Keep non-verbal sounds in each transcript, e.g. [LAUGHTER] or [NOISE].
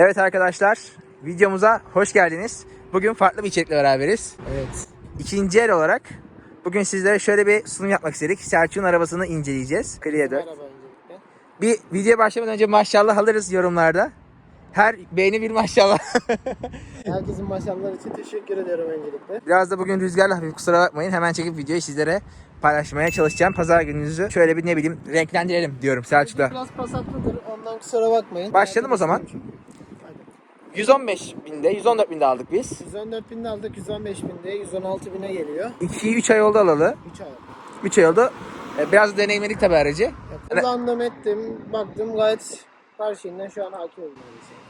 Evet arkadaşlar, videomuza hoş geldiniz. Bugün farklı bir içerikle beraberiz. Evet. İkinci el olarak bugün sizlere şöyle bir sunum yapmak istedik. Selçuk'un arabasını inceleyeceğiz. Clio 4. Merhaba öncelikle. Bir videoya başlamadan önce maşallah alırız yorumlarda. Her beğeni bir maşallah. [LAUGHS] Herkesin maşallahları için teşekkür ediyorum öncelikle. Biraz da bugün rüzgarla hafif kusura bakmayın. Hemen çekip videoyu sizlere paylaşmaya çalışacağım. Pazar gününüzü şöyle bir ne bileyim renklendirelim diyorum Selçuk'la. Biraz pasatlıdır ondan kusura bakmayın. Başlayalım o zaman. Hadi. 115 binde, 114 binde aldık biz. 114 binde aldık 115 binde 116 bine geliyor. 2-3 ay oldu alalı. 3 ay. 3 ay oldu. Ee, Biraz deneyimledik tabii aracı. Ya, kullandım ettim baktım gayet her şeyinden şu an hakim oldum.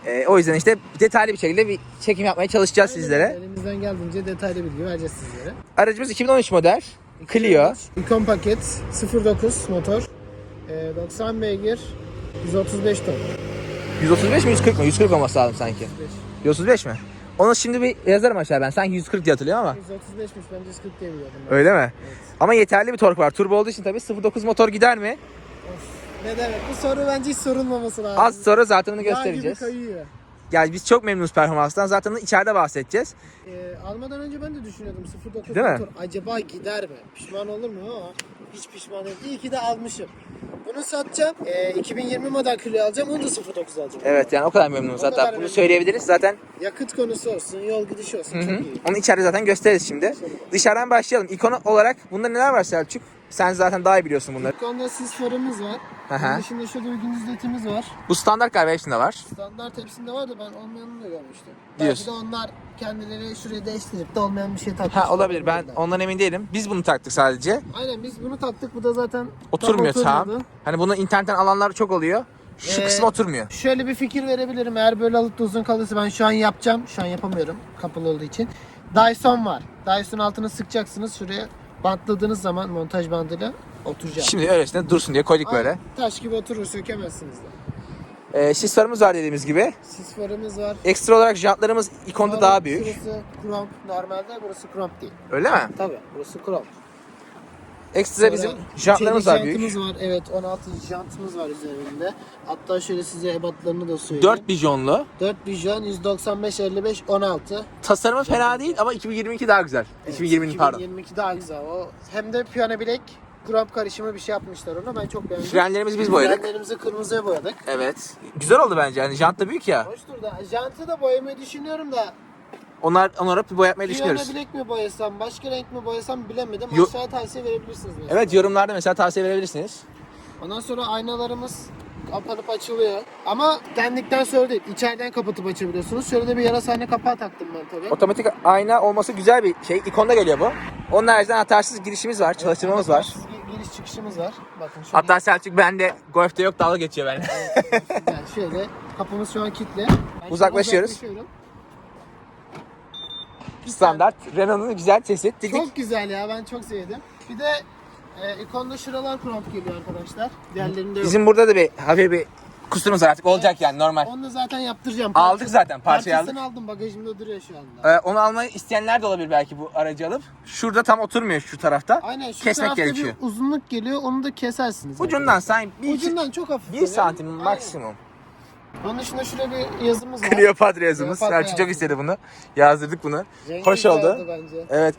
Ee, o yüzden işte detaylı bir şekilde bir çekim yapmaya çalışacağız sizlere. Elimizden geldiğince detaylı bilgi vereceğiz sizlere. Aracımız 2013 model. Clio. Icon paket 09 motor. e, 90 beygir 135 ton. 135 mi 140 mı? 140 olması lazım sanki. 135 mi? Onu şimdi bir yazarım aşağı ben. Sanki 140 diye hatırlıyorum ama. 135'miş ben 140 diye biliyordum. ben. Öyle mi? Ama yeterli bir tork var. Turbo olduğu için tabii 0.9 motor gider mi? Ne demek? Bu soru bence hiç sorulmaması lazım. Az sonra zaten onu Yağ gibi göstereceğiz. kayıyor. Yani biz çok memnunuz performanstan. Zaten içeride bahsedeceğiz. Ee, almadan önce ben de düşünüyordum 09 Değil mi? motor acaba gider mi? Pişman olur mu ama hiç pişman değilim. İyi ki de almışım. Bunu satacağım. Ee, 2020 model Clio alacağım. Onu da 09 alacağım. Evet yani o kadar memnunuz. O kadar bunu memnunum. söyleyebiliriz. Zaten Yakıt konusu olsun, yol gidişi olsun. Hı Çok iyi. Onu içeride zaten gösteririz şimdi. Dışarıdan başlayalım. İkonu olarak bunda neler var Selçuk? Sen zaten daha iyi biliyorsun bunları. Konuda sis farımız var. Aha. Bunun dışında şurada bir gündüz ledimiz var. Bu standart galiba hepsinde var. Standart hepsinde var da ben olmayanını da görmüştüm. Diyorsun. Belki de onlar kendileri şuraya değiştirip de olmayan bir şey takmışlar. Ha olabilir. Ben ondan emin değilim. Biz bunu taktık sadece. Aynen biz bunu taktık. Bu da zaten Oturmuyor tam oturmadı. Hani bunu internetten alanlar çok oluyor. Şu Ee, kısım oturmuyor. Şöyle bir fikir verebilirim. Eğer böyle alıp da uzun kalırsa ben şu an yapacağım. Şu an yapamıyorum kapalı olduğu için. Dyson var. Dyson altını sıkacaksınız. Şuraya bantladığınız zaman montaj bandıyla oturacak. Şimdi öylesine dursun diye koyduk böyle. Taş gibi oturur sökemezsiniz de. Ee, sis farımız var dediğimiz gibi. Sis farımız var. Ekstra olarak jantlarımız ikonda daha büyük. Şurası krom. Normalde burası krom değil. Öyle mi? Tabii burası krom. Ekstra bizim Sonra jantlarımız çelik daha büyük. jantımız var. Evet 16 jantımız var üzerinde. Hatta şöyle size ebatlarını da söyleyeyim. 4 bijonlu. 4 bijon 195 55 16. Tasarımı fena değil ama 2022 daha güzel. 2020 pardon. 2022 daha güzel. O hem de piyano bilek kramp karışımı bir şey yapmışlar ona. Ben çok beğendim. Frenlerimizi biz boyadık. Frenlerimizi kırmızıya boyadık. Evet. Güzel oldu bence. Yani jant da büyük ya. Hoştur da. Jantı da boyamayı düşünüyorum da. Onlar onlara bir boyatmayı Piyano düşünüyoruz. bilek mi boyasam, başka renk mi boyasam bilemedim. Yo- Aşağıya tavsiye verebilirsiniz mesela. Evet yorumlarda mesela tavsiye verebilirsiniz. Ondan sonra aynalarımız kapanıp açılıyor. Ama kendikten sonra değil. İçeriden kapatıp açabiliyorsunuz. Şöyle de bir yarasane kapağı taktım ben tabii. Otomatik ayna olması güzel bir şey. İkonda geliyor bu. Onun haricinde hatarsız girişimiz var, çalıştırmamız var. Gir- Giriş çıkışımız var. Bakın şöyle. Hatta Selçuk bende golfte yok dalga geçiyor benimle. Yani şöyle kapımız şu an kilitli. [LAUGHS] Ben şimdi Uzaklaşıyoruz. uzaklaşıyorum. Standart Renault'un güzel sesi. Dedik. Çok güzel ya ben çok sevdim. Bir de e, ikonda şuralar prompt geliyor arkadaşlar. Diğerlerinde yok. Bizim burada da bir hafif bir kusurumuz var artık olacak yani normal. Onu da zaten yaptıracağım. Aldık zaten, parçayı Parçasını aldım bagajımda duruyor şu anda. Ee, onu almayı isteyenler de olabilir belki bu aracı alıp. Şurada tam oturmuyor şu tarafta. Aynen şu Kesmek tarafta gerekiyor. bir uzunluk geliyor onu da kesersiniz. Ucundan sen bir, Ucundan çok hafif. bir santim maksimum. Onun dışında şurada bir yazımız var. Kleopatra yazımız. Kleopatra Selçuk çok istedi bunu. Yazdırdık bunu. Rengi Hoş güzeldi oldu. Bence. Evet.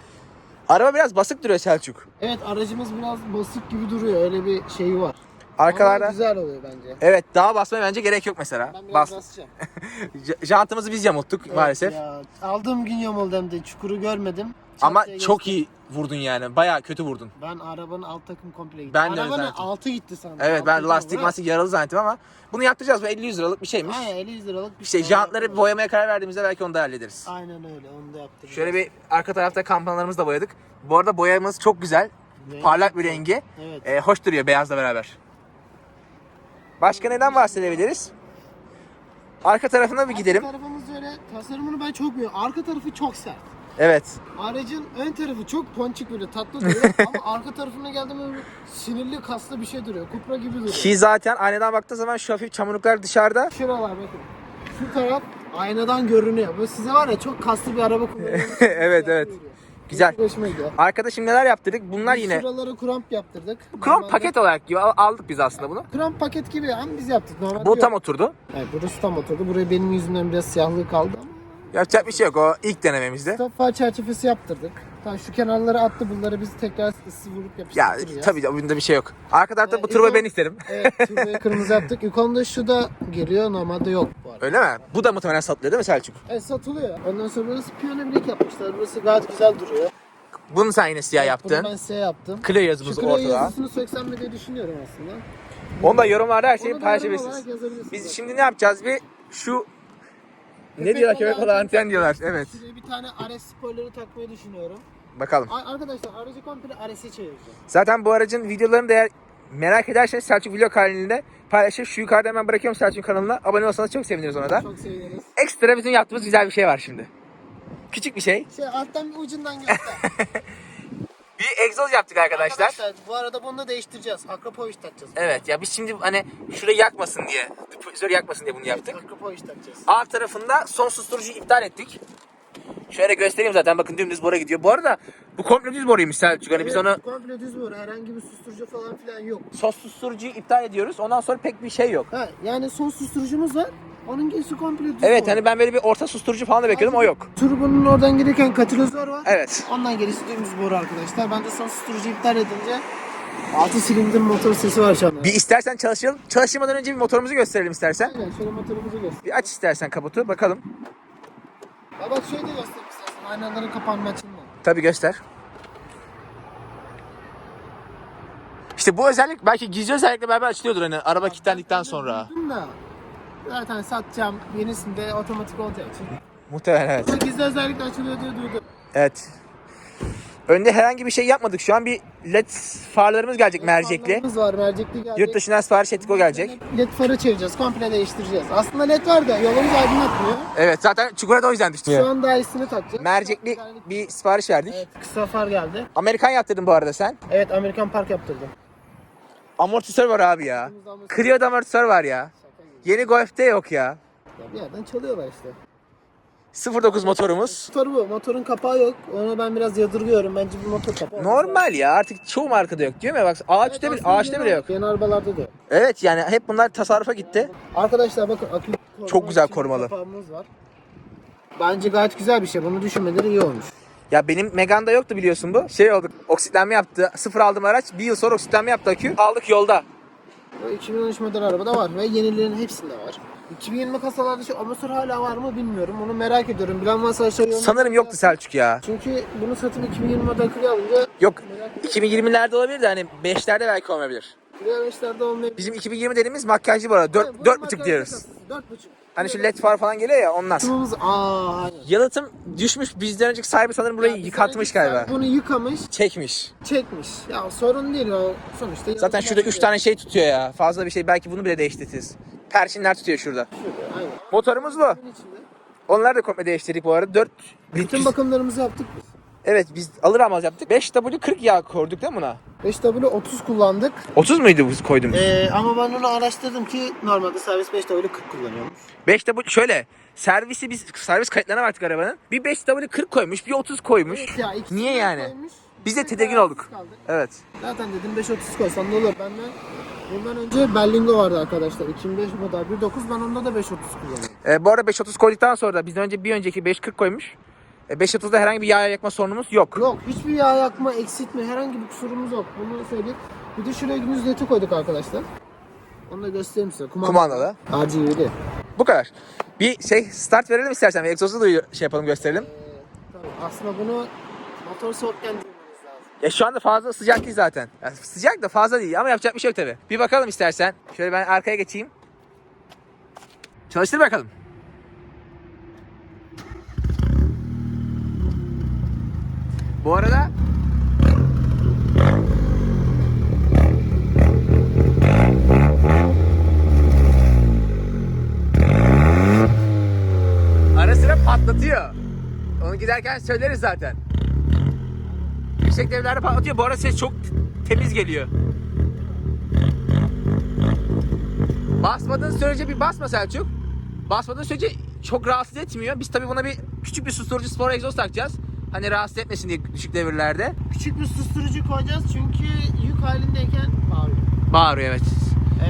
Araba biraz basık duruyor Selçuk. Evet aracımız biraz basık gibi duruyor. Öyle bir şeyi var. Ama Arkalarda. güzel oluyor bence. Evet daha basmaya bence gerek yok mesela. Ben biraz Bas. basacağım. [LAUGHS] J- Jantımızı biz yamulttuk Evet maalesef. ya, aldığım gün yamuldu hem de çukuru görmedim. Ama çok geçtim. iyi vurdun yani. Bayağı kötü vurdun. Ben arabanın alt takım komple gitti. Ben de Arabanın altı gitti sandım. Evet ben lastik mastik yaralı zannettim ama bunu yaptıracağız. Bu 50-100 liralık bir şeymiş. Aynen 50 liralık bir İşte şey jantları yaptım. boyamaya karar verdiğimizde belki onu da hallederiz. Aynen öyle onu da yaptım. Şöyle bir arka tarafta kampanalarımızı da boyadık. Bu arada boyamız çok güzel. Rengi Parlak bir rengi. Evet. Ee, hoş duruyor beyazla beraber. Başka neden bahsedebiliriz? Arka tarafına bir gidelim. Arka tarafımız öyle tasarımını ben çok beğeniyorum. Arka tarafı çok sert. Evet. Aracın ön tarafı çok ponçik böyle tatlı duruyor [LAUGHS] ama arka tarafına geldiğinde böyle sinirli kaslı bir şey duruyor. Kupra gibi duruyor. Ki zaten aynadan baktığı zaman şu hafif çamurluklar dışarıda. Şuralar bakın. Şu taraf aynadan görünüyor. Böyle size var ya çok kaslı bir araba kullanıyorsunuz. [LAUGHS] Evet, evet. Güzel. Çok hoşuma gidiyor. Arkada şimdi neler yaptırdık? Bunlar Biz yine Şuralara kramp yaptırdık. krom Normalde- paket olarak gibi al- aldık biz aslında bunu. Kramp paket gibi ama biz yaptık. Normalde Bu yok. tam oturdu. Evet, burası tam oturdu. Buraya benim yüzümden biraz siyahlığı kaldı ama. Yapacak bir şey yok o ilk denememizde. Stop çerçevesi yaptırdık. Tamam şu kenarları attı bunları biz tekrar ısı vurup Ya yapıştıracağız. tabii de bunda bir şey yok. Arka tarafta Ee, bu turbo İlk- ben isterim. [LAUGHS] Evet turboyu kırmızı yaptık. Yukarıda şu da geliyor normalde yok bu arada. Öyle mi? Bu da muhtemelen satılıyor değil mi Selçuk? Evet satılıyor. Ondan sonra burası piyano bilek yapmışlar. Burası gayet güzel duruyor. Bunu sen yine siyah Bunu yaptın. ben size yaptım. Clio yazımız Şu klavye ortada. yazısını söksem mi diye düşünüyorum aslında. Onu da yorumlarda her şeyi Onu da yorum olarak paylaşabilirsiniz. yazabilirsiniz. Biz şimdi ne yapacağız? Bir şu ne diyorlar köpek balığı anten- diyorlar. Evet. Şuraya bir tane RS spoiler'ı takmayı düşünüyorum. Bakalım. Ar- Arkadaşlar aracı komple RS'e çevireceğim. Zaten bu aracın videolarını da eğer merak ederseniz Selçuk vlog halinde paylaşır. Şu yukarıda hemen bırakıyorum Selçuk'un kanalına. Abone olsanız çok seviniriz ona da. Çok seviniriz. Ekstra bizim yaptığımız güzel bir şey var şimdi. Küçük bir şey. Şey alttan bir ucundan göster. [LAUGHS] Bir egzoz yaptık arkadaşlar. Arkadaşlar bu arada bunu da değiştireceğiz. Akrapovic takacağız. Evet ya biz şimdi hani şurayı yakmasın diye, difüzör yakmasın diye bunu yaptık. Akrapovic takacağız. Alt tarafında son susturucuyu iptal ettik. Şöyle göstereyim zaten bakın dümdüz bora gidiyor. Bu arada bu komple düz boruymuş Selçuk. Hani biz Evet, onu komple düz var. Herhangi bir susturucu falan filan yok. son susturucuyu iptal ediyoruz. Ondan sonra pek bir şey yok. Ha yani son susturucumuz var. Onun gerisi komple düz Evet hani ben böyle bir orta susturucu falan da bekliyordum o yok. Turbonun oradan gelirken katalizör var. Evet. Ondan gerisi dümdüz boru arkadaşlar. Ben de son susturucu iptal edince 6 silindir motor sesi var şu anda. Bir istersen çalışalım. Çalışmadan önce bir motorumuzu gösterelim istersen. Aynen şöyle motorumuzu göster. Bir aç istersen kaputu bakalım. Ha bak şöyle de göstereyim istersen. Aynaların kapanma açılma. Tabii göster. İşte bu özellik belki gizli özellikle beraber açılıyordur hani araba kilitlendikten sonra. Duydum da zaten satacağım yenisinde otomatik olacağı için. Muhtemelen evet. Ama gizli özellikle açılıyor diye duydum. Evet. Önde herhangi bir şey yapmadık. Şu an bir led farlarımız gelecek mercekli. Fanlarımız var mercekli gelecek. Yurt dışından sipariş ettik o gelecek. LED farı çevireceğiz. Komple değiştireceğiz. Aslında led var da yolumuz aydınlatmıyor. Evet zaten çukura da o yüzden düştü. Şu an daha iyisini takacağız. Mercekli bir sipariş verdik. Evet kısa far geldi. Amerikan yaptırdın bu arada sen. Evet Amerikan park yaptırdım. Amortisör var abi ya. Clio'da amortisör var ya. Yeni Golf'te yok ya. Ya bir yerden çalıyorlar işte. 09 motorumuz. Motor bu. Motorun kapağı yok. Onu ben biraz yadırgıyorum. Bence bu motor kapağı. Normal ya artık çoğu markada yok değil mi? Bak ağaçta Evet, bile, ağaçta bile yok. Yeni arabalarda da yok. Evet yani hep bunlar tasarrufa gitti. Arkadaşlar bakın akü Çok güzel korumalı. kapağımız var. Bence gayet güzel bir şey. Bunu düşünmeleri iyi olmuş. Ya benim Megane'da yoktu biliyorsun bu. Şey olduk oksitlenme yaptı. Sıfır aldım araç. Bir yıl sonra oksitlenme yaptı akü. Aldık yolda. Bu 2013 model arabada var ve yenilerin hepsinde var. 2020 kasalarda şu amatör hala var mı bilmiyorum. Onu merak ediyorum. Bilen varsa aşağı yorumlara Sanırım yoktu. Selçuk ya. Çünkü bunu satıp 2020 model Clio alınca Yok. merak ediyorum. 2020'lerde olabilir de hani 5'lerde belki olmayabilir. Clio 5'lerde olmayabilir. Bizim 2020 dediğimiz makyajlı bu arada. Evet, 4, bunun 4,5 makyajlı diyoruz. kasası. 4,5. Hani şu led far falan geliyor ya ondan. Kısmımız aa aynen. Yalıtım düşmüş. Bizden önceki sahibi sanırım burayı Ya yıkatmış galiba. Bunu yıkamış, Çekmiş. çekmiş. Ya sorun değil o sonuçta. Zaten yalıtım şurada 3 yapıyor. tane şey tutuyor ya. Fazla bir şey. Belki bunu bile değiştiririz. Perçinler tutuyor şurada. Şurada, Aynen. Motorumuz bu. Bunun içinde. Onları da komple değiştirdik bu arada. 4 Bütün bakımlarımızı yaptık biz. Evet biz alır almaz yaptık. 5W40 yağ koyduk değil mi buna? 5W 30 kullandık. 30 muydu bu koydum? Ee, ama ben onu araştırdım ki normalde servis 5W 40 kullanıyormuş. 5W şöyle servisi biz servis kayıtlarına baktık arabanın. Bir 5W40 koymuş, bir 30 koymuş. Evet ya, ikisini Niye yani? koymuş. Biz de tedirgin olduk. kaldık. Evet. Zaten dedim 530 koysam ne olur. Ben de bundan önce Berlingo vardı arkadaşlar. 2005 model 1.9 ben onda da 530 kullanıyorum. Ee, bu arada 530 koyduktan sonra da bizden önce bir önceki 540 koymuş. E, 530'da herhangi bir yağ yakma sorunumuz yok. Yok hiçbir yağ yakma, eksiltme herhangi bir kusurumuz yok. Bunu söyleyeyim. Bir de şuraya gündüz leti koyduk arkadaşlar. Onu da göstereyim size. Kumanda. Kumandalı. RGB'li. Bu kadar. Bir şey start verelim istersen. Bir egzozu da şey yapalım gösterelim. Ee, tabii aslında bunu motor soğukken. Ya şu anda fazla sıcak değil zaten. Ya sıcak da fazla değil ama yapacak bir şey yok tabi. Bir bakalım istersen. Şöyle ben arkaya geçeyim. Çalıştır bakalım. Bu arada Ara sıra patlatıyor. Onu giderken söyleriz zaten. Yüksek devlerde patlatıyor. Bu arada ses çok temiz geliyor. Basmadığın sürece bir basma Selçuk. Basmadığın sürece çok rahatsız etmiyor. Biz tabii buna bir küçük bir susturucu spor egzoz takacağız. Hani rahatsız etmesin diye düşük devirlerde. Küçük bir susturucu koyacağız çünkü yük halindeyken bağırıyor. Bağırıyor evet.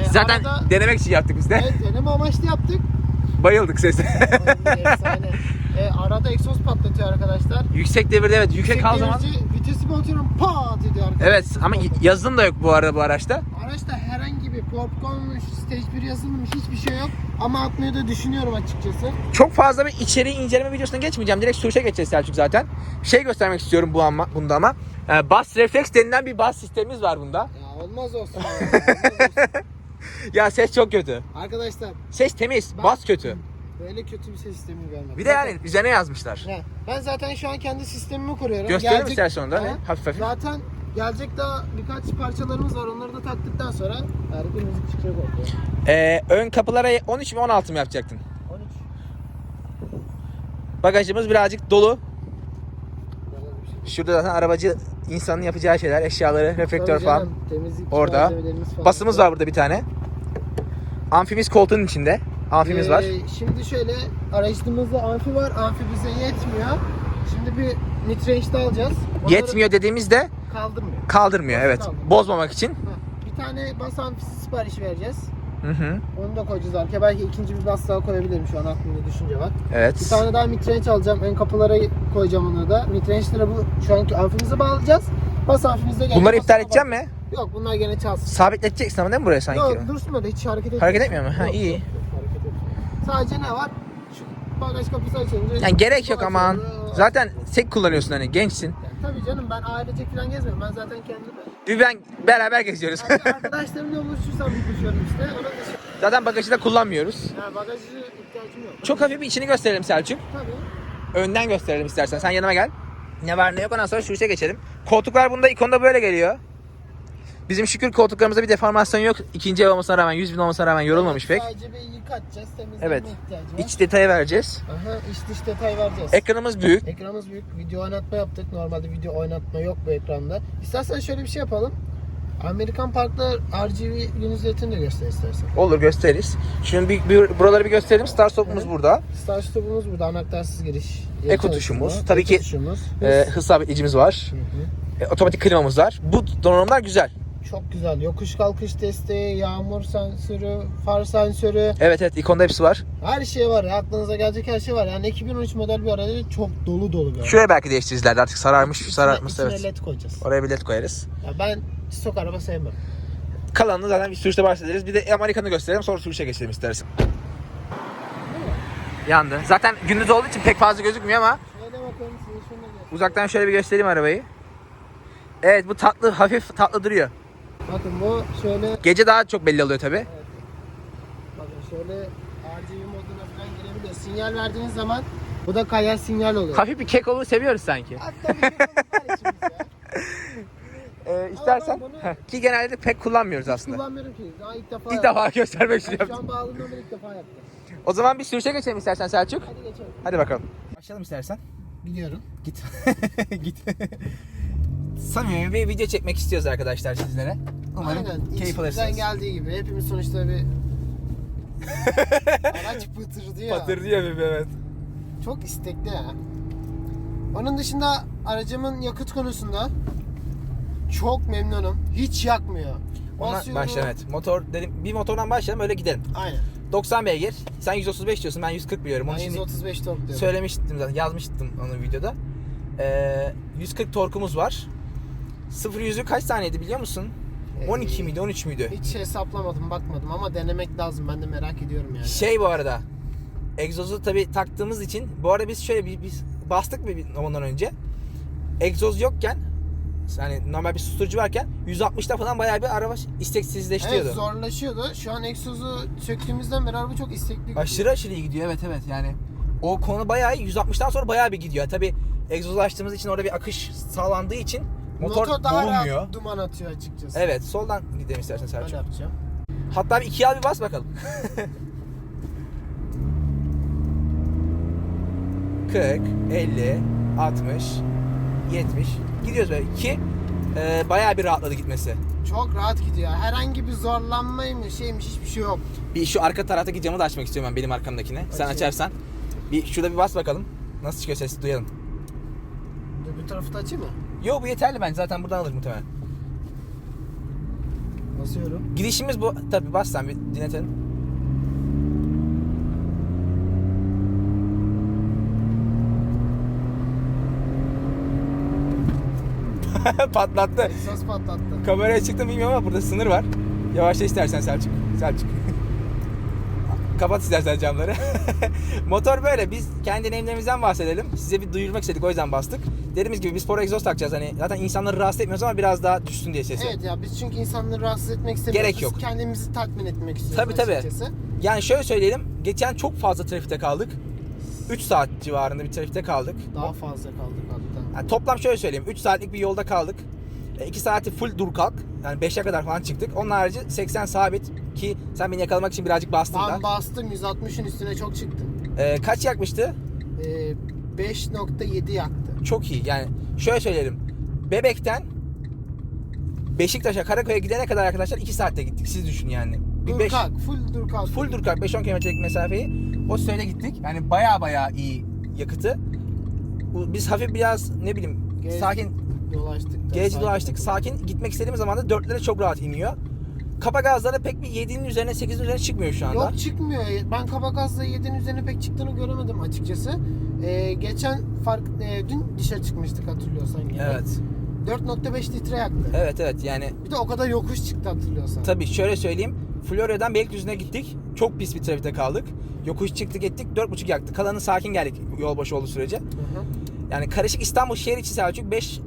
Ee, Zaten arada- denemek için yaptık biz de. Evet deneme amaçlı yaptık. Bayıldık sese. Efsane. Ee, arada egzoz patlatıyor arkadaşlar. Yüksek devirde evet yüksek kal zaman. Vitesi atıyorum pat ediyor arkadaşlar. Evet ama yazılım da yok bu arada bu araçta. Araçta popcornmuş, stage 1 yazılmış hiçbir şey yok. Ama atmayı da düşünüyorum açıkçası. Çok fazla bir içeriği inceleme videosuna geçmeyeceğim. Direkt sürüşe geçeceğiz Selçuk zaten. Şey göstermek istiyorum bu ama bunda ama. Ee, bas refleks denilen bir bas sistemimiz var bunda. Ya olmaz olsun. ya, [LAUGHS] olmaz olsun. Ya ses çok kötü. Arkadaşlar Ses temiz, Ben- bas kötü. böyle kötü bir ses sistemi görmedim. Bir de yani üzerine yazmışlar. He, Ben zaten şu an kendi sistemimi kuruyorum. Gösterelim Gelecek- istersen onu da. He. Hafif hafif. Zaten gelecek daha birkaç parçalarımız var. Onları da taktıktan sonra harika müzik çıkacak ortaya. Ee, ön kapılara 13 mi 16 mı yapacaktın? 13. Bagajımız birazcık dolu. Şey. Şurada zaten arabacı insanın yapacağı şeyler, eşyaları, reflektör Tabii falan. canım, temizlik Orada. malzemelerimiz falan. Basımız var burada bir tane. Amfimiz koltuğun içinde. Amfimiz Ee, var. Şimdi şöyle aracımızda amfi var. Amfi bize yetmiyor. Şimdi bir midrange'de alacağız. Onları Yetmiyor dediğimizde Kaldırmıyor. kaldırmıyor evet. Kaldırmıyor. Bozmamak için. Ha, Bir tane bas amfisi siparişi vereceğiz. Hı hı. Onu da koyacağız arkaya. Belki ikinci bir bas daha koyabilirim şu an aklımda düşünce var. Bir Evet. tane daha midrange alacağım. Ön kapılara koyacağım onu da. Midrange'lere bu şu anki amfimizi bağlayacağız. Bas amfimizde gelecek. Bunları iptal edeceğim mi? Yok bunlar gene çalsın. Sabitleteceksin ama değil mi buraya sanki? Yok dursun böyle hiç hareket etmiyor. Hareket etmiyor mu? Ha, Yok, iyi. yok. Sadece ne var? Şu bagaj kapısı açılınca. Yani gerek yok aman. Zaten tek kullanıyorsun hani gençsin. Ya, tabii canım ben ailecek falan gezmiyorum. Ben zaten kendim. Bir ben beraber geziyoruz. Yani [LAUGHS] arkadaşlarımla buluşursam bir koşuyorum işte. Onun dışında Zaten bagajı da kullanmıyoruz. yani bagajı ihtiyacım yok. Çok hafif bir içini gösterelim Selçuk. Tabii. Önden gösterelim istersen. Sen yanıma gel. Ne var ne yok ondan sonra sürüşe geçelim. Koltuklar bunda ikonda böyle geliyor. Bizim şükür koltuklarımızda bir deformasyon yok. İkinci ev olmasına rağmen 100 bin olmasına rağmen yorulmamış pek. Sadece bir yıkatacağız. Temizleme Evet. ihtiyacı var. İç detayı vereceğiz. Aha iç dış detay vereceğiz. Ekranımız büyük. Ekranımız büyük. Video oynatma yaptık. Normalde video oynatma yok bu ekranda. İstersen şöyle bir şey yapalım. Amerikan Park'ta RGB Unizet'ini de göster istersen. Olur gösteririz. Şimdi bir, bir- buraları bir gösterelim. Start stop'umuz Evet. burada. Star Stop'umuz burada. Anahtarsız giriş. Eko tuşumuz. Tabii ki, tuşumuz. Ee, hız sabitleyicimiz var. Hı hı. E, otomatik klimamız var. Bu donanımlar güzel. Çok güzel. Yokuş kalkış desteği, yağmur sensörü, far sensörü. Evet evet ikonda hepsi var. Her şey var. Aklınıza gelecek her şey var. Yani 2013 model bir aracı çok dolu dolu bir. Şuraya belki değiştirirlerdi artık sararmış İçine- sararmış içine evet. led koyacağız. Oraya bir led koyarız. Ya ben stok araba sevmem. Kalanını zaten bir sürüşte bahsederiz. Bir de Amerikan'ı gösterelim sonra sürüşe geçelim istersen. Yandı. Zaten gündüz olduğu için pek fazla gözükmüyor ama Şöyle bakalım size şunu da uzaktan şöyle bir göstereyim arabayı. Evet bu tatlı hafif tatlı duruyor. Bakın bu şöyle Gece daha çok belli oluyor tabi. bakın şöyle RGB moduna falan girebiliyor. Sinyal verdiğiniz zaman bu da kayar sinyal oluyor. Hafif bir kekolu seviyoruz sanki. Şey var ya. [LAUGHS] Ee, istersen bunu- ki genelde pek kullanmıyoruz Hiç aslında. kullanmıyorum ki. Daha ilk defa İlk yaptım. defa göstermek için Şu yaptım. an bağladığımdan beri ilk defa yaptım. O zaman bir sürüşe geçelim istersen Selçuk. Hadi geçelim. Hadi bakalım. Başlayalım istersen. Gidiyorum. Git. [LAUGHS] Git. Samimi bir video çekmek istiyoruz arkadaşlar sizlere. Umarım Aynen. keyif İçimizden alırsınız. geldiği gibi. Hepimiz sonuçta bir [LAUGHS] araç pıtırdı ya. Patırıyor bir evet. Çok istekli ya. Onun dışında aracımın yakıt konusunda çok memnunum. Hiç yakmıyor. Ona Basıyorum. başla evet. Motor dedim bir motordan başlayalım öyle gidelim. Aynen. 90 beygir. Sen 135 diyorsun ben 140 biliyorum. Onu Ben şimdi 135 tork diyorum. söylemiştim zaten yazmıştım onu videoda. Ee, 140 torkumuz var. 0 yüzü kaç saniyeydi biliyor musun? Ee, 12 miydi 13 müydü? Hiç hesaplamadım bakmadım ama denemek lazım. Ben de merak ediyorum yani. Şey bu arada. Egzozu tabi taktığımız için bu arada biz şöyle bir biz bastık mı ondan önce? Egzoz yokken yani normal bir susturucu varken 160'ta falan bayağı bir araba isteksizleştiriyordu. Evet zorlaşıyordu. Şu an egzozu söktüğümüzden beri araba çok istekli gidiyor. Aşırı aşırı iyi gidiyor evet evet yani. O konu bayağı iyi. 160'tan sonra bayağı bir gidiyor. Tabi egzozu açtığımız için orada bir akış sağlandığı için motor, daha boğulmuyor. rahat duman atıyor açıkçası. Evet soldan gidelim istersen Öyle Selçuk. yapacağım. Hatta bir ikiye al bir bas bakalım. 40, 50, 60, 70 gidiyoruz böyle ki e, bayağı bir rahatladı gitmesi. Çok rahat gidiyor. Herhangi bir zorlanmaymış şeymiş hiçbir şey yok. Bir şu arka taraftaki camı da açmak istiyorum ben benim arkamdakine. Sen Açayım. açarsan. Bir şurada bir bas bakalım. Nasıl çıkıyor ses duyalım. tarafı da açayım mı? Yo bu yeterli bence zaten buradan alır muhtemelen. Basıyorum. Gidişimiz bu. Tabi bas sen bir dinletelim. [LAUGHS] Patlattı. Egzoz patlattı. Kameraya çıktım bilmiyorum ama burada sınır var. Yavaşla istersen Selçuk. Selçuk. Kapat istersen camları. [LAUGHS] Motor böyle. Biz kendi deneyimlerimizden bahsedelim. Size bir duyurmak istedik o yüzden bastık. Dediğimiz gibi biz spor egzoz takacağız. Hani zaten insanları rahatsız etmiyoruz ama biraz daha düşsün diye sesi. Evet ya biz çünkü insanları rahatsız etmek istemiyoruz. Gerek Biz yok. Kendimizi tatmin etmek istiyoruz Tabii, tabii. açıkçası. Yani şöyle söyleyelim. Geçen çok fazla trafikte kaldık. 3 saat civarında bir trafikte kaldık. Daha fazla kaldık hatta. Yani toplam şöyle söyleyeyim. 3 saatlik bir yolda kaldık. 2 saati full dur kalk. Yani 5'e kadar falan çıktık. Onun harici 80 sabit ki sen beni yakalamak için birazcık bastın da. Ben bastım 160'ın üstüne çok çıktım. Ee, kaç yakmıştı? Ee, 5.7 yaktı. Çok iyi. Yani şöyle söyleyelim. Bebekten Beşiktaş'a Karaköy'e gidene kadar arkadaşlar 2 saatte gittik. Siz düşünün yani. Bir beş- kalk, full dur kalk. full dur kalk 5-10 kilometrelik mesafeyi o sürede gittik. Yani baya baya iyi yakıtı. Bu- Biz hafif biraz ne bileyim Gez- sakin dolaştık. sakin dolaştık. Sakin gitmek istediğimiz zaman da dörtlere çok rahat iniyor. Kapa gazlara pek bir 7'nin üzerine 8'in üzerine çıkmıyor şu anda. Yok çıkmıyor. Ben Kabakaz'da 7'nin üzerine pek çıktığını göremedim açıkçası. Ee, geçen fark e, dün dışarı çıkmıştık hatırlıyorsan yani. Evet. 4.5 litre yaktı. Evet evet yani Bir de o kadar yokuş çıktı hatırlıyorsan. tabii şöyle söyleyeyim. Florya'dan Beylikdüzü'ne gittik. Çok pis bir trafikte kaldık. Yokuş çıktık ettik 4.5 yaktı. Kalanı sakin geldik yol başı olduğu sürece. Hı hı. Yani karışık İstanbul şehir içi Selçuk 5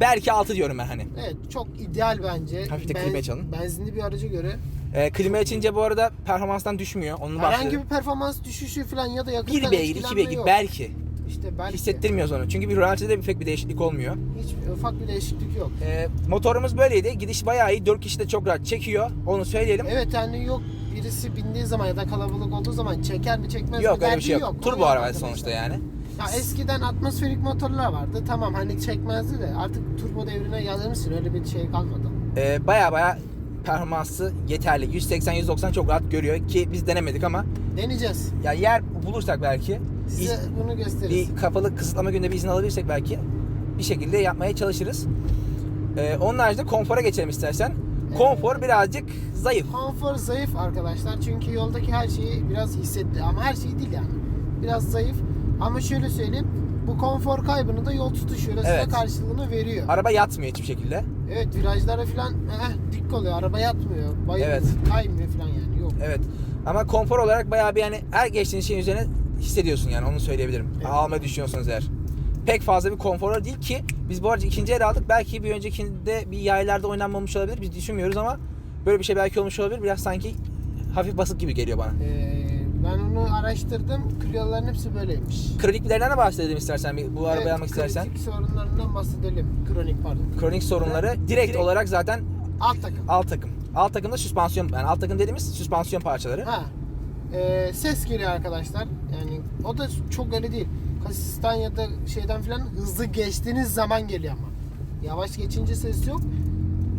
belki 6 diyorum ben hani. Evet çok ideal bence. Hafif de klima açalım. Benzinli bir araca göre. Ee, klima açınca bu arada performanstan düşmüyor. Onu Herhangi bahsedelim. bir performans düşüşü falan ya da yakıttan 1 beygir, 2 etkilenme beygir yok. belki. İşte belki. Hissettirmiyoruz onu. Çünkü bir rölantide bir pek bir değişiklik olmuyor. Hiç ufak bir değişiklik yok. Ee, motorumuz böyleydi. Gidiş bayağı iyi. 4 kişi de çok rahat çekiyor. Onu söyleyelim. Evet yani yok birisi bindiği zaman ya da kalabalık olduğu zaman çeker mi çekmez mi yok öyle bir şey yok. O Turbo yok araba sonuçta yani. Ya eskiden atmosferik motorlar vardı. Tamam hani çekmezdi de artık turbo devrine gelmişsin öyle bir şey kalmadı. Ee, baya baya performansı yeterli. 180-190 çok rahat görüyor ki biz denemedik ama Deneyeceğiz. ya yer bulursak belki Size iz- bunu gösteririz. bir kapalı kısıtlama günde bir izin alabilirsek belki bir şekilde yapmaya çalışırız. Ee, onun haricinde konfora geçelim istersen. Konfor birazcık zayıf. Konfor zayıf arkadaşlar çünkü yoldaki her şeyi biraz hissetti ama her şey değil yani. Biraz zayıf ama şöyle söyleyeyim bu konfor kaybını da yol tutuşuyla Evet. size karşılığını veriyor. Araba yatmıyor hiçbir şekilde. Evet virajlara falan eh, dik oluyor araba yatmıyor bayılıyor Evet. kaymıyor falan yani yok. Evet. Ama konfor olarak bayağı bir yani her geçtiğin şeyin üzerine hissediyorsun yani onu söyleyebilirim. Evet. Almayı düşünüyorsanız eğer. Pek fazla bir konforu değil ki biz bu arada ikinci el aldık. Belki bir öncekinde bir yaylarda oynanmamış olabilir. Biz düşünmüyoruz ama böyle bir şey belki olmuş olabilir. Biraz sanki hafif basık gibi geliyor bana. Ee, ben onu araştırdım Clio'ların hepsi böyleymiş. Kroniklerden de bahsedelim istersen bir- bu arabayı almak istersen. Kritik sorunlarından bahsedelim. Kronik pardon. Kronik sorunları direkt, Direkt- olarak zaten Alt takım. alt takım. Alt takımda süspansiyon yani alt takım dediğimiz süspansiyon parçaları. Ha. Ee, ses geliyor arkadaşlar. Yani o da çok öyle değil. Kasisten ya da şeyden filan hızlı geçtiğiniz zaman geliyor ama. Yavaş geçince ses yok.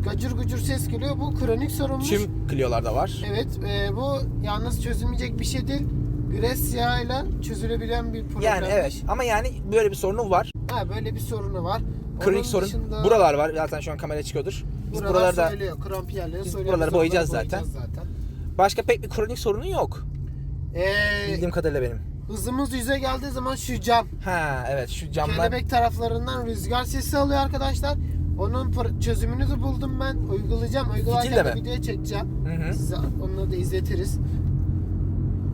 Gacır gucur ses geliyor. Bu kronik sorunmuş. Tüm Clio'larda var. Evet, e, bu yalnız çözülmeyecek bir şey değil. Güneş yağıyla çözülebilen bir problem. Yani evet ama yani böyle bir sorunu var. Ha böyle bir sorunu var. Kronik Onun sorun. dışında Buralar var. Zaten şu an kamera çıkıyordur. Biz buralar buralarda söylüyor. Kramp yerleri Biz söylüyor. buraları boyayacağız zaten. başka pek bir kronik sorunun yok. Ee, Bildiğim kadarıyla benim. hızımız yüze geldiği zaman şu cam. Ha evet şu camlar Kelebek taraflarından rüzgar sesi alıyor arkadaşlar. Onun çözümünü de buldum ben. Uygulayacağım. Uygularken de mi? videoya çekeceğim. Hı hı. Size onları da izletiriz.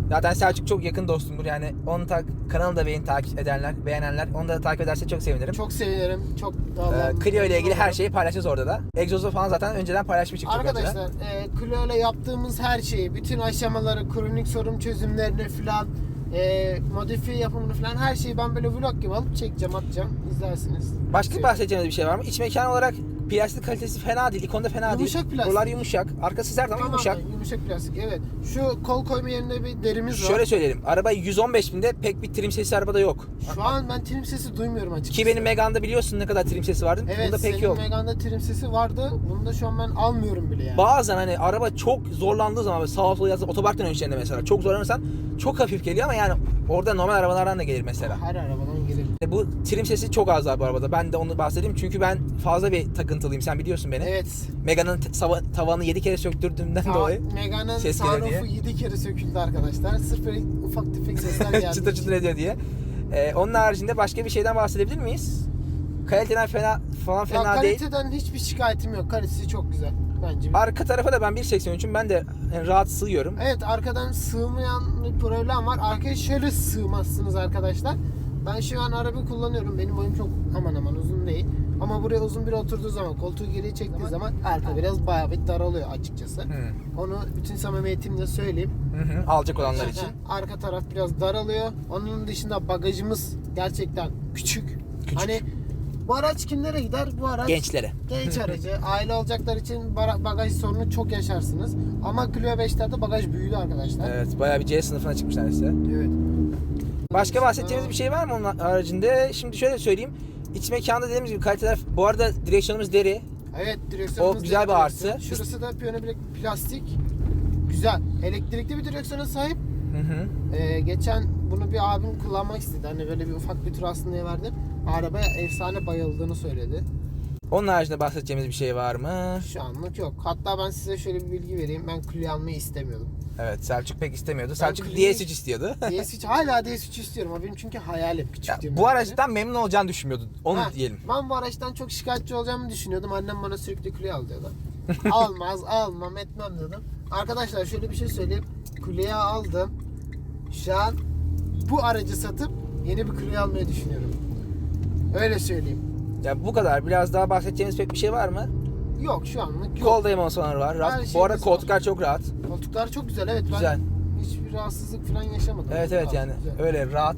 Zaten Selçuk çok yakın dostumdur yani onun ta- kanalını da beğen takip edenler, beğenenler onu da takip ederse çok sevinirim. Çok sevinirim. Çok daha Ee, Clio ile ilgili her şeyi paylaşacağız orada da. Egzozu falan zaten önceden paylaşmıştık. Arkadaşlar e, Clio ile yaptığımız her şeyi, bütün aşamaları, kronik sorun çözümlerini falan, e, modifiye yapımını falan her şeyi ben böyle vlog gibi alıp çekeceğim, atacağım. İzlersiniz. Başka bahsedeceğiniz bir şey var mı? İç mekan olarak plastik kalitesi fena değil. İkonda fena Yumuşak değil. plastik. Buralar yumuşak. Arkası sert ama Tamamen yumuşak. yumuşak plastik evet. Şu kol koyma yerinde bir derimiz var. Şöyle söyleyelim. Araba 115 binde pek bir trim sesi arabada yok. Şu an ben trim sesi duymuyorum açıkçası. Ki benim Megane'da biliyorsun ne kadar trim sesi vardı. Evet Bunda pek senin yok. Megane'da trim sesi vardı. Bunu da şu an ben almıyorum bile yani. Bazen hani araba çok zorlandığı zaman böyle sağa sola yazsa otopark dönüşlerinde mesela çok zorlanırsan çok hafif geliyor ama yani orada normal arabalardan da gelir mesela. Her arabadan Bu trim sesi çok az daha bu arabada. Ben de onu bahsedeyim çünkü ben fazla bir takıntılıyım. Sen biliyorsun beni. Evet. Mega'nın tavanı 7 kere söktürdüğümden Ta- dolayı Mega'nın ses sunroofu 7 kere söküldü arkadaşlar. Sırf böyle ufak tefek sesler [LAUGHS] geldi. çıtır çıtır ediyor diye. E, onun haricinde başka bir şeyden bahsedebilir miyiz? Kaliteden fena falan Ya fena değil. kaliteden hiçbir şikayetim yok. Kalitesi çok güzel bence. Arka tarafa da ben 1.83'üm. Ben de yani rahat sığıyorum. Evet arkadan sığmayan bir problem var. Arkaya şöyle sığmazsınız arkadaşlar. Ben şu an araba kullanıyorum. Benim boyum çok aman aman uzun değil. Ama buraya uzun biri oturduğu zaman, koltuğu geriye çektiği zaman arka biraz bayağı bir daralıyor açıkçası. Hı. Onu bütün samimiyetimle söyleyeyim. Hı hı, Alacak olanlar için. Arka taraf biraz daralıyor. Onun dışında bagajımız gerçekten küçük. Küçük. Hani bu araç kimlere gider? Bu araç Gençlere. genç aracı. Aile olacaklar için bagaj sorunu çok yaşarsınız. Ama Clio 5'lerde bagaj büyüdü arkadaşlar. Evet bayağı bir C sınıfına çıkmış neredeyse. Evet. Başka bahsedeceğimiz bir şey var mı onun haricinde? Şimdi şöyle söyleyeyim. İç mekanda dediğimiz gibi kaliteler bu arada direksiyonumuz deri. Evet direksiyonumuz O güzel bir deri artı. direksiyon. Şurası da piyano plastik. Güzel. Elektrikli bir direksiyona sahip. Hı hı. Ee, geçen bunu bir abim kullanmak istedi. Hani böyle bir ufak bir tur aslında verdim. Arabaya efsane bayıldığını söyledi. Onun haricinde bahsedeceğimiz bir şey var mı? Şu anlık yok. Hatta ben size şöyle bir bilgi vereyim. Ben Clio almayı istemiyordum. Evet Selçuk pek istemiyordu. Selçuk Clio'yu- DS3 istiyordu. [LAUGHS] DS3 hala DS3 istiyorum. Benim çünkü hayalim Ya, küçüklüğümden bu araçtan memnun olacağını düşünmüyordu. Onu Ha, diyelim. Ben bu araçtan çok şikayetçi olacağımı düşünüyordum. Annem bana sürekli Clio al diyordu. [LAUGHS] Almaz, almam, etmem dedim. Arkadaşlar şöyle bir şey söyleyeyim. Clio aldım. Şu an bu aracı satıp yeni bir Clio almayı düşünüyorum. Öyle söyleyeyim. Ya bu kadar. Biraz daha bahsedeceğimiz pek bir şey var mı? Yok şu anlık yok. Kol dayama sonları var. Rahat. Her bu şeyimiz arada var. koltuklar çok rahat. Koltuklar çok güzel evet. Güzel. Ben hiçbir rahatsızlık falan yaşamadım. Evet evet Rahat, yani güzel. öyle rahat.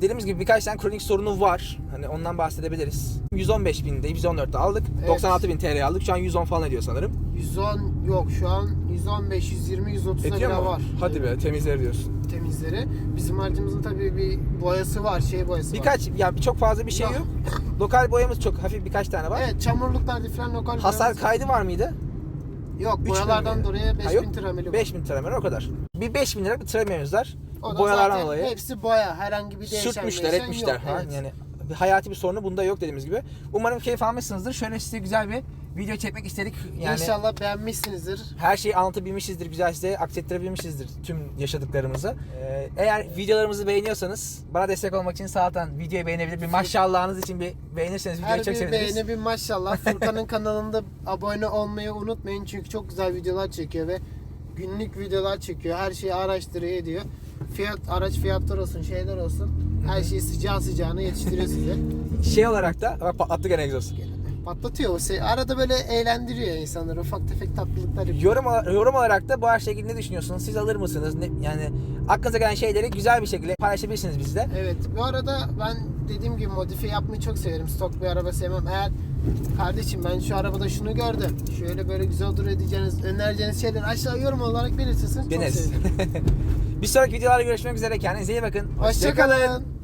Dediğimiz gibi birkaç tane kronik sorunu var. Hani ondan bahsedebiliriz. 115 binde, 114'te aldık. Evet. 96 bin TL aldık. Şu an 110 falan ediyor sanırım. 110 yok şu an 115, 120, 130 Ediyor lira mu? var. Hadi be temizler diyorsun. temizleri. Bizim aracımızın tabii bir boyası var, şey boyası var. Birkaç ya çok fazla bir şey Yok. yok. Lokal boyamız çok hafif birkaç tane var. Evet, çamurluklar falan lokal. Hasar boyamız- kaydı var mıydı? Yok, Üç boyalardan bin dolayı Ha, yok. 5000 trameli var. 5000 tramer o kadar. Bir 5000 lira bir tramerimiz var. O da Boyalardan zaten dolayı. Hepsi boya, herhangi bir değişen Sürtmüşler, değişen etmişler. yok. Ha? Evet. Yani bir hayati bir sorunu bunda yok dediğimiz gibi. Umarım keyif almışsınızdır. Şöyle size güzel bir video çekmek istedik. Yani İnşallah beğenmişsinizdir. her şeyi anlatabilmişizdir, güzel size aksettirebilmişizdir tüm yaşadıklarımızı. Ee, eğer videolarımızı beğeniyorsanız bana destek olmak için sağ alttan videoyu beğenebilir. Bir maşallahınız için bir beğenirseniz videoyu Her çok bir seviniriz. beğeni bir maşallah. [LAUGHS] Furkan'ın kanalında abone olmayı unutmayın çünkü çok güzel videolar çekiyor ve günlük videolar çekiyor. Her şeyi araştırıyor ediyor. Fiyat, araç fiyatlar olsun, şeyler olsun. Her şeyi sıcağı sıcağına yetiştiriyor size. [LAUGHS] Şey olarak da bak patlattı gene egzoz. Patlatıyor o şey. Arada böyle eğlendiriyor insanları. Ufak tefek tatlılıklar yapıyor. Yorum, yorum olarak da bu araçla ilgili ne düşünüyorsunuz? Siz alır mısınız? Ne, yani aklınıza gelen şeyleri güzel bir şekilde paylaşabilirsiniz bizle. Evet. Bu arada ben dediğim gibi modifiye yapmayı çok severim. Stok bir araba sevmem. Eğer kardeşim ben şu arabada şunu gördüm. Şöyle böyle güzel dur edeceğiniz, önereceğiniz şeyler aşağı yorum olarak belirtirseniz çok Deneriz. sevinirim. [LAUGHS] bir sonraki videolarda görüşmek üzere. Kendinize iyi bakın. Hoşçakalın.